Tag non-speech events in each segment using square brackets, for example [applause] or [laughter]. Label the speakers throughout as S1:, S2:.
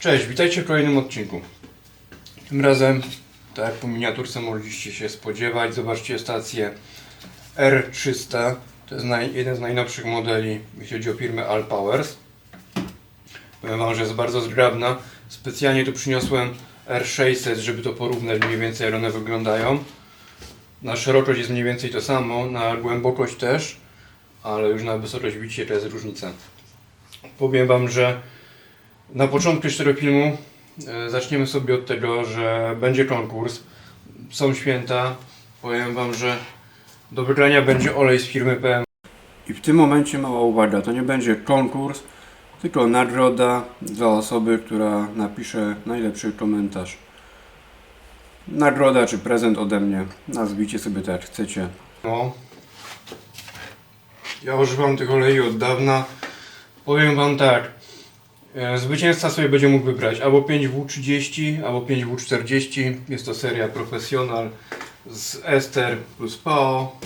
S1: Cześć, witajcie w kolejnym odcinku. Tym razem, tak jak po miniaturce mogliście się spodziewać, zobaczcie stację R300. To jest naj, jeden z najnowszych modeli, jeśli chodzi o firmę All Powers. Powiem Wam, że jest bardzo zgrabna. Specjalnie tu przyniosłem R600, żeby to porównać mniej więcej, jak one wyglądają. Na szerokość jest mniej więcej to samo, na głębokość też, ale już na wysokość widzicie, to jest różnica. Powiem Wam, że na początku jeszcze filmu e, zaczniemy sobie od tego, że będzie konkurs. Są święta. Powiem Wam, że do wygrania będzie olej z firmy PM. I w tym momencie mała uwaga, to nie będzie konkurs, tylko nagroda dla osoby, która napisze najlepszy komentarz. Nagroda czy prezent ode mnie. Nazwijcie sobie tak jak chcecie. No. Ja używam tych olei od dawna. Powiem Wam tak. E, Zwycięzca sobie będzie mógł wybrać albo 5W30, albo 5W40. Jest to seria profesjonal z ester plus PAO,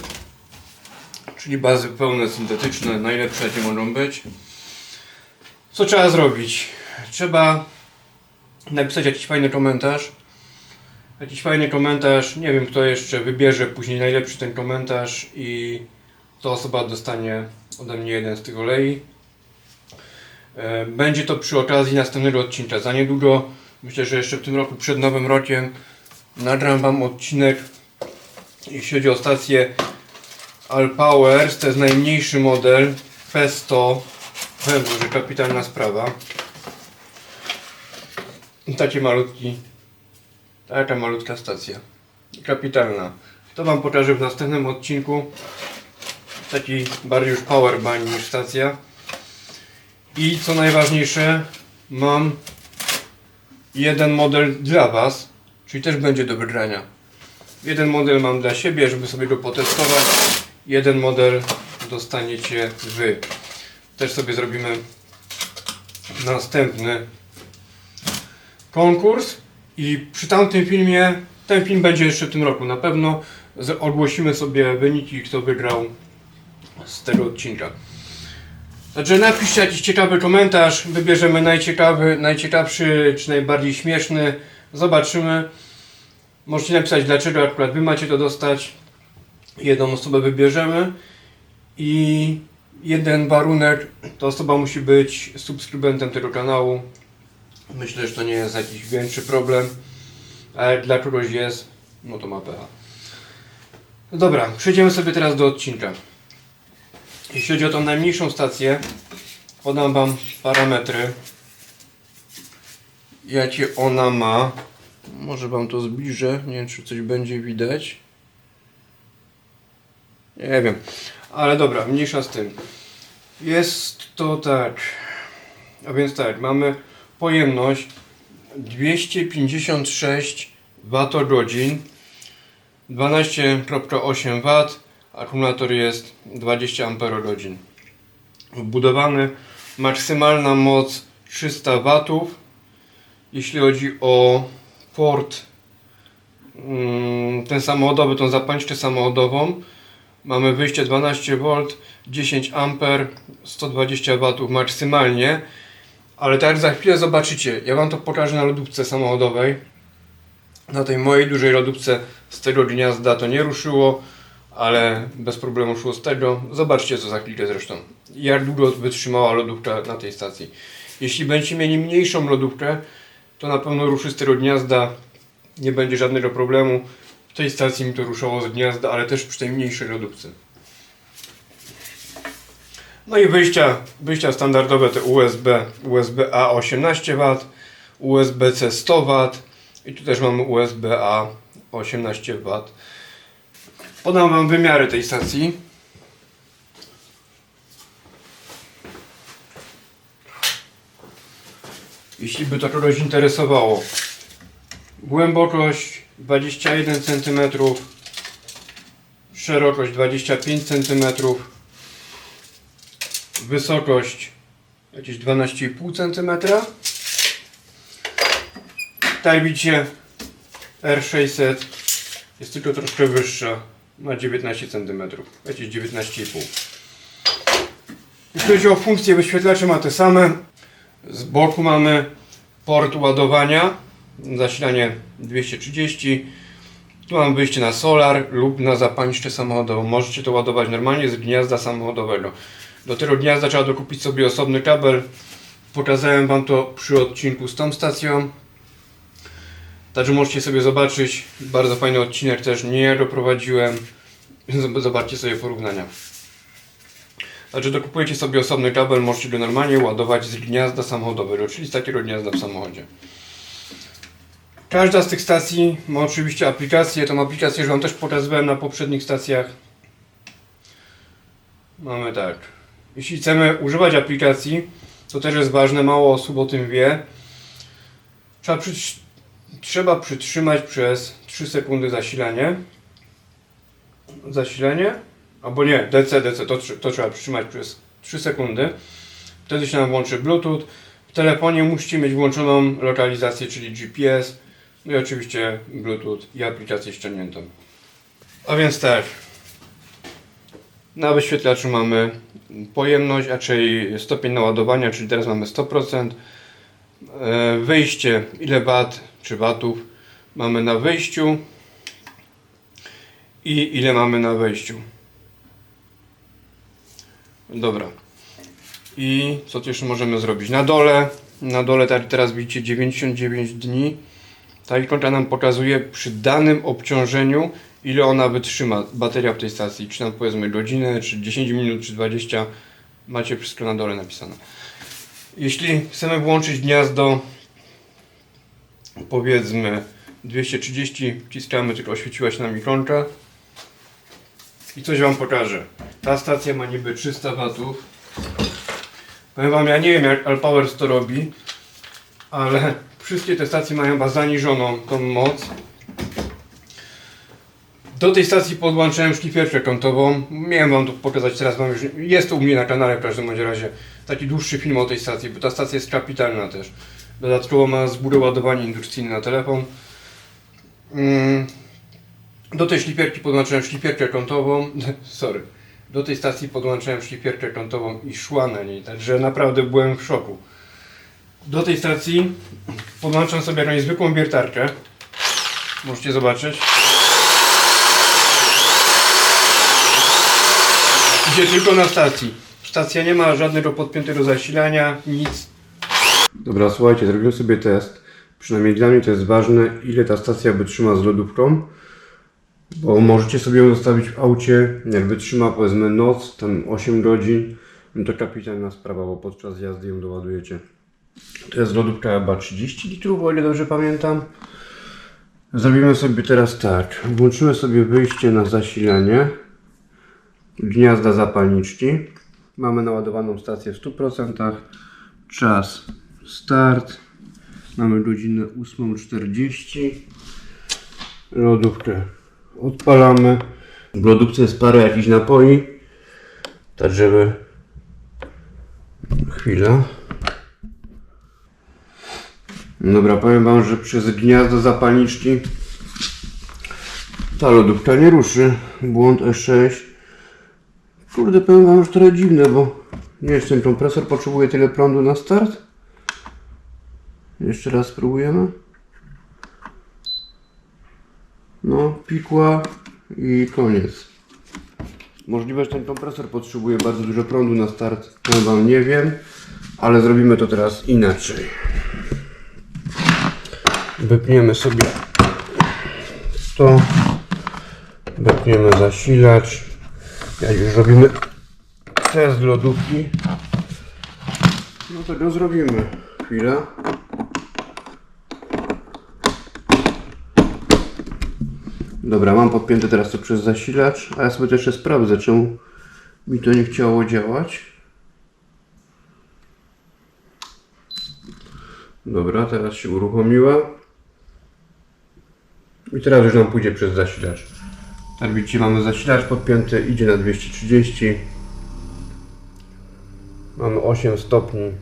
S1: czyli bazy pełne syntetyczne, najlepsze jakie mogą być. Co trzeba zrobić? Trzeba napisać jakiś fajny komentarz. Jakiś fajny komentarz, nie wiem kto jeszcze wybierze później najlepszy ten komentarz i ta osoba dostanie ode mnie jeden z tych olei. E, Będzie to przy okazji następnego odcinka. Za niedługo, myślę, że jeszcze w tym roku, przed Nowym Rokiem, nagram Wam odcinek, jeśli chodzi o stację All Powers. To jest najmniejszy model P100. Powiem że kapitalna sprawa. Takie malutki, taka malutka stacja. Kapitalna. To Wam pokażę w następnym odcinku. Taki bardziej już powerbank niż stacja. I co najważniejsze, mam jeden model dla Was, czyli też będzie do wygrania. Jeden model mam dla siebie, żeby sobie go potestować. Jeden model dostaniecie Wy. Też sobie zrobimy następny konkurs. I przy tamtym filmie, ten film będzie jeszcze w tym roku na pewno. Ogłosimy sobie wyniki, kto wygrał z tego odcinka. Także napiszcie jakiś ciekawy komentarz, wybierzemy najciekawy, najciekawszy czy najbardziej śmieszny. Zobaczymy. Możecie napisać dlaczego akurat wy macie to dostać. Jedną osobę wybierzemy i jeden warunek, to osoba musi być subskrybentem tego kanału. Myślę, że to nie jest jakiś większy problem, ale dla kogoś jest, no to ma pecha. Dobra, przejdziemy sobie teraz do odcinka. Jeśli chodzi o tą najmniejszą stację, podam Wam parametry. Jakie ona ma. Może Wam to zbliżę. Nie wiem, czy coś będzie widać. Nie wiem. Ale dobra, mniejsza z tym. Jest to tak. A więc tak, mamy pojemność 256 Wh 12,8 W. Akumulator jest 20 Ah. Wbudowany maksymalna moc 300 W. Jeśli chodzi o port mm, ten samochodowy, tą zapalniczkę samochodową, mamy wyjście 12V, 10 A, 120 W maksymalnie. Ale tak za chwilę zobaczycie, ja Wam to pokażę na lodówce samochodowej. Na tej mojej dużej lodówce z tego gniazda to nie ruszyło, ale bez problemu szło z tego. Zobaczcie co za chwilkę zresztą. Jak długo wytrzymała lodówka na tej stacji. Jeśli będziecie mieli mniejszą lodówkę, to na pewno ruszy z tego gniazda. Nie będzie żadnego problemu. W tej stacji mi to ruszało z gniazda, ale też przy tej mniejszej lodówce. No i wyjścia, wyjścia standardowe to USB, USB-A 18 W, USB-C 100 W i tu też mamy USB-A 18 W. Podam Wam wymiary tej stacji. Jeśli by to kogoś interesowało. Głębokość 21 cm, szerokość 25 cm, wysokość jakieś 12,5 cm. Tak widzicie, R600 jest tylko troszkę wyższa, ma 19 cm, jakieś 19,5 Jeśli chodzi o funkcje wyświetlacze ma te same. Z boku mamy port ładowania, zasilanie 230. Tu mam wyjście na solar lub na zapalniczkę samochodową. Możecie to ładować normalnie z gniazda samochodowego. Do tego gniazda trzeba dokupić sobie osobny kabel. Pokazałem Wam to przy odcinku z tą stacją. Także możecie sobie zobaczyć. Bardzo fajny odcinek też nie doprowadziłem. Zobaczcie sobie porównania. Także dokupujecie sobie osobny kabel, możecie go normalnie ładować z gniazda samochodowego, czyli z takiego gniazda w samochodzie. Każda z tych stacji ma oczywiście aplikację. Tą aplikację już Wam też pokazywałem na poprzednich stacjach. Mamy tak. Jeśli chcemy używać aplikacji, to też jest ważne, mało osób o tym wie. Trzeba, przytrz- trzeba przytrzymać przez 3 sekundy zasilanie. Zasilanie. Albo nie, DC, DC, to, to trzeba przytrzymać przez 3 sekundy. Wtedy się nam włączy Bluetooth. W telefonie musicie mieć włączoną lokalizację, czyli GPS. No i oczywiście Bluetooth i aplikację ściągniętą. A więc tak. Na wyświetlaczu mamy pojemność, a czyli stopień naładowania, czyli teraz mamy 100%. E, Wyjście, ile wat czy watów mamy na wyjściu i ile mamy na wejściu. Dobra. I co jeszcze możemy zrobić? Na dole, na dole tak teraz widzicie 99 dni. Ta ikonka nam pokazuje przy danym obciążeniu ile ona wytrzyma, bateria w tej stacji, czy tam powiedzmy godzinę, czy 10 minut, czy 20, macie wszystko na dole napisane. Jeśli chcemy włączyć gniazdo, powiedzmy 230, wciskamy, tylko oświeciła się nam ikonka i coś Wam pokażę. Ta stacja ma niby 300 watów. Powiem Wam, ja nie wiem jak Alpowers to robi, ale wszystkie te stacje mają chyba zaniżoną tą moc. Do tej stacji podłączyłem szlifierkę kątową. Miałem wam to pokazać teraz, wam już jest to u mnie na kanale w każdym razie. Taki dłuższy film o tej stacji, bo ta stacja jest kapitalna też. Dodatkowo ma z góry ładowanie indukcyjne na telefon. Mm. Do tej szlifierki podłączyłem szlifierkę kątową. [laughs] Sorry. Do tej stacji podłączyłem szlifierkę kątową i szła na niej, także naprawdę byłem w szoku. Do tej stacji podłączam sobie jakąś zwykłą wiertarkę. Możecie zobaczyć. Idzie tylko na stacji. Stacja nie ma żadnego podpiętego zasilania, nic. Dobra, słuchajcie, zrobiłem sobie test. Przynajmniej dla mnie to jest ważne, ile ta stacja wytrzyma z lodówką. Bo możecie sobie ją zostawić w aucie, jak wytrzyma powiedzmy noc, tam 8 godzin, no to kapitalna sprawa, bo podczas jazdy ją doładujecie. To jest lodówka chyba 30 litrów, o ile dobrze pamiętam. Zrobimy sobie teraz tak. Włączymy sobie wyjście na zasilanie gniazda zapalniczki. Mamy naładowaną stację w 100%. Czas start. Mamy godzinę 8.40. Lodówkę odpalamy. W lodówce jest parę jakichś napoi. Tak żeby... Chwila. Dobra, powiem Wam, że przez gniazdo zapalniczki ta lodówka nie ruszy. Błąd E6. Kurde, powiem wam, że trochę dziwne, bo nie czy ten kompresor potrzebuje tyle prądu na start. Jeszcze raz spróbujemy. No, pikła i koniec. Możliwe, że ten kompresor potrzebuje bardzo dużo prądu na start. Wam, nie wiem, ale zrobimy to teraz inaczej. Wypniemy sobie to. Wypniemy zasilacz. Jak już robimy test lodówki, no to go zrobimy. Chwila. Dobra, mam podpięte teraz to przez zasilacz, a ja sobie też jeszcze sprawdzę, czemu mi to nie chciało działać. Dobra, teraz się uruchomiła. I teraz już nam pójdzie przez zasilacz. Tak widzicie, mamy zasilacz podpięty, idzie na 230. Mamy 8 stopni,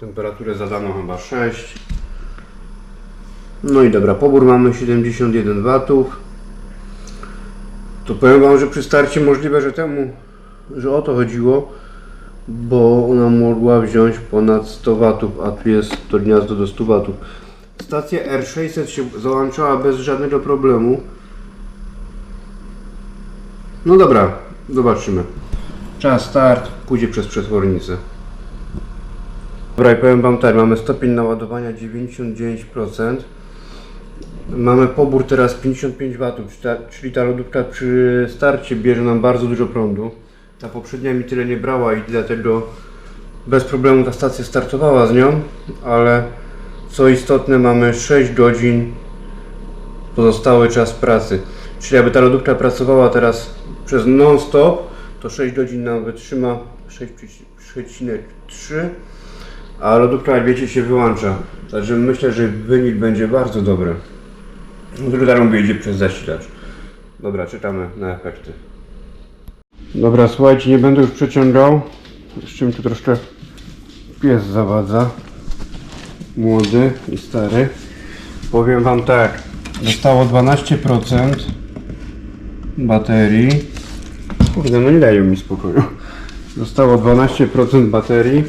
S1: temperaturę zadaną chyba 6. No i dobra, pobór mamy 71 watów. To powiem Wam, że przy starcie możliwe, że temu, że o to chodziło, bo ona mogła wziąć ponad 100 watów, a tu jest to gniazdo do 100 watów. Stacja R600 się załączała bez żadnego problemu. No dobra, zobaczymy. Czas start, pójdzie przez przetwornicę. Dobra, i powiem Wam tak, mamy stopień naładowania 99%. Mamy pobór teraz 55 W, czyli ta lodówka przy starcie bierze nam bardzo dużo prądu. Ta poprzednia mi tyle nie brała i dlatego bez problemu ta stacja startowała z nią, ale co istotne mamy 6 godzin pozostały czas pracy. Czyli aby ta lodówka pracowała teraz przez non-stop, to 6 godzin nam wytrzyma 6,3 a lodówka wiecie się wyłącza. Także myślę, że wynik będzie bardzo dobry. Druga rąba idzie przez zasilacz. Dobra, czekamy na efekty. Dobra, słuchajcie, nie będę już przeciągał. Jeszcze mi tu troszkę pies zawadza. Młody i stary. Powiem wam tak. Zostało 12% baterii. Kurde, no nie dają mi spokoju. Zostało 12% baterii.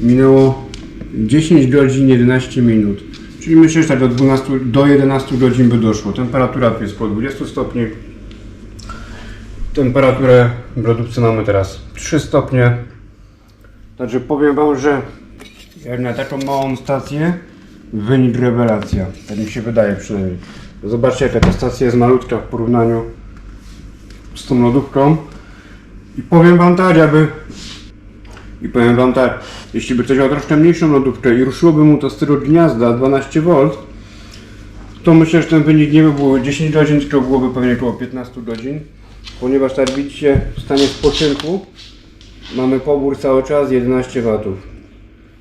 S1: Minęło 10 godzin 11 minut. Czyli myślę, że tak do, 12, do 11 godzin by doszło. Temperatura tu jest po 20 stopni. Temperaturę lodówce mamy teraz 3 stopnie. Także powiem Wam, że jak na taką małą stację wynik rewelacja. Tak mi się wydaje przynajmniej. Zobaczcie jaka ta stacja jest malutka w porównaniu z tą lodówką. I powiem Wam tak, aby i powiem wam tak, jeśli by ktoś miał troszkę mniejszą lodówkę i ruszyłoby mu to z tego gniazda 12V, to myślę, że ten wynik nie by było 10 godzin, tylko byłoby pewnie około 15 godzin. Ponieważ tak widzicie, w stanie spoczynku mamy pobór cały czas 11 W.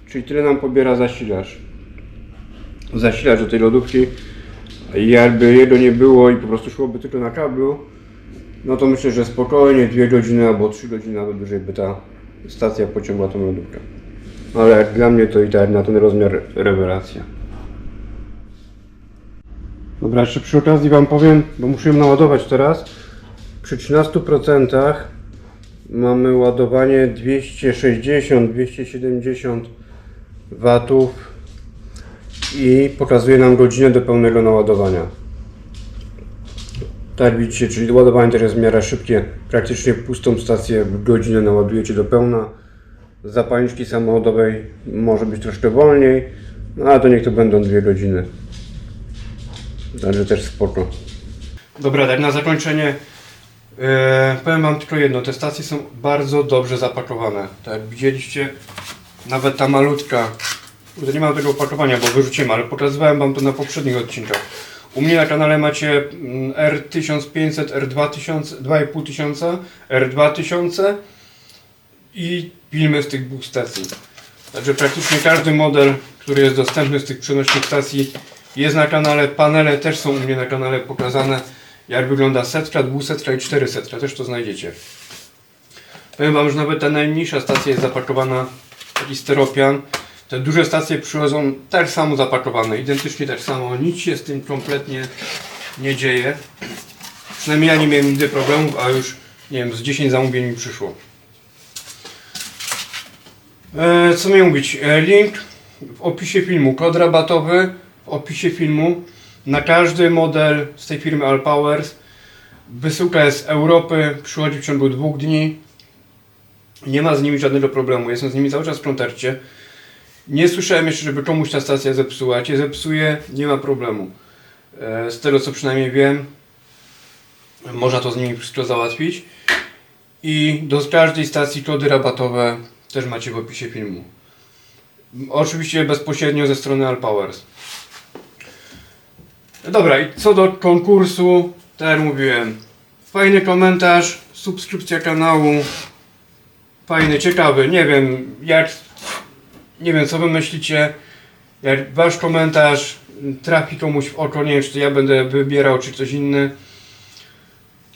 S1: Czyli tyle nam pobiera zasilacz. Zasilacz do tej lodówki. Jakby jego nie było i po prostu szłoby tylko na kablu, no to myślę, że spokojnie 2 godziny albo 3 godziny nawet dłużej by ta stacja pociągła tą lodówkę. Ale jak dla mnie to i tak na ten rozmiar rewelacja. Dobra, jeszcze przy okazji Wam powiem, bo muszę ją naładować teraz. Przy 13% mamy ładowanie 260-270 watów i pokazuje nam godzinę do pełnego naładowania. Tak widzicie, czyli ładowanie też jest w miarę szybkie. Praktycznie pustą stację w godzinę naładujecie do pełna. Z zapalniczki samochodowej może być troszkę wolniej, no ale to niech to będą dwie godziny. Także też spoko. Dobra, tak na zakończenie e, powiem Wam tylko jedno. Te stacje są bardzo dobrze zapakowane. Tak jak widzieliście, nawet ta malutka, nie mam tego opakowania, bo wyrzuciłem, ale pokazywałem Wam to na poprzednich odcinkach. U mnie na kanale macie mm, R1500, R2000, 2500, R2000 i filmy z tych dwóch stacji. Także praktycznie każdy model, który jest dostępny z tych przenośnych stacji jest na kanale. Panele też są u mnie na kanale pokazane, jak wygląda setka, dwusetka i czterysetka. Też to znajdziecie. Powiem Wam, że nawet ta najmniejsza stacja jest zapakowana w taki steropian. Te duże stacje przychodzą tak samo zapakowane, identycznie tak samo. Nic się z tym kompletnie nie dzieje. Przynajmniej ja nie miałem nigdy problemów, a już nie wiem, z 10 zamówień mi przyszło. E, co miał mówić? E, link w opisie filmu, kod rabatowy w opisie filmu na każdy model z tej firmy Allpowers. Wysyłka jest z Europy, przychodzi w ciągu dwóch dni. Nie ma z nimi żadnego problemu, jestem z nimi cały czas w kontakcie. Nie słyszałem jeszcze, żeby komuś ta stacja zepsuła. Się zepsuje, nie ma problemu. E, Z tego co przynajmniej wiem, można to z nimi wszystko załatwić. I do każdej stacji kody rabatowe też macie w opisie filmu. Oczywiście bezpośrednio ze strony Allpowers. Dobra, i co do konkursu, tak jak mówiłem, fajny komentarz, subskrypcja kanału, fajny, ciekawy, nie wiem jak, nie wiem co wy myślicie, jak wasz komentarz trafi komuś w oko, nie wiem czy to ja będę wybierał, czy ktoś inny,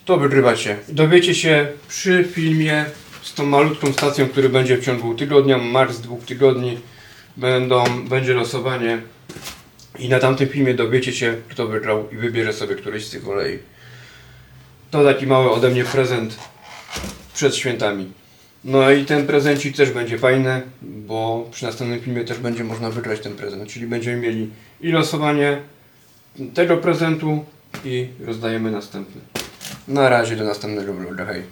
S1: to wygrywacie. Dowiecie się przy filmie z tą malutką stacją, który będzie w ciągu tygodnia, maks dwóch tygodni, będą, będzie losowanie i na tamtym filmie dowiecie się, kto wygrał i wybierze sobie któryś z tych olei. To taki mały ode mnie prezent przed świętami. No i ten prezencik też będzie fajny, bo przy następnym filmie też będzie można wygrać ten prezent. Czyli będziemy mieli i losowanie tego prezentu i rozdajemy następny. Na razie do następnego vloga. Hej.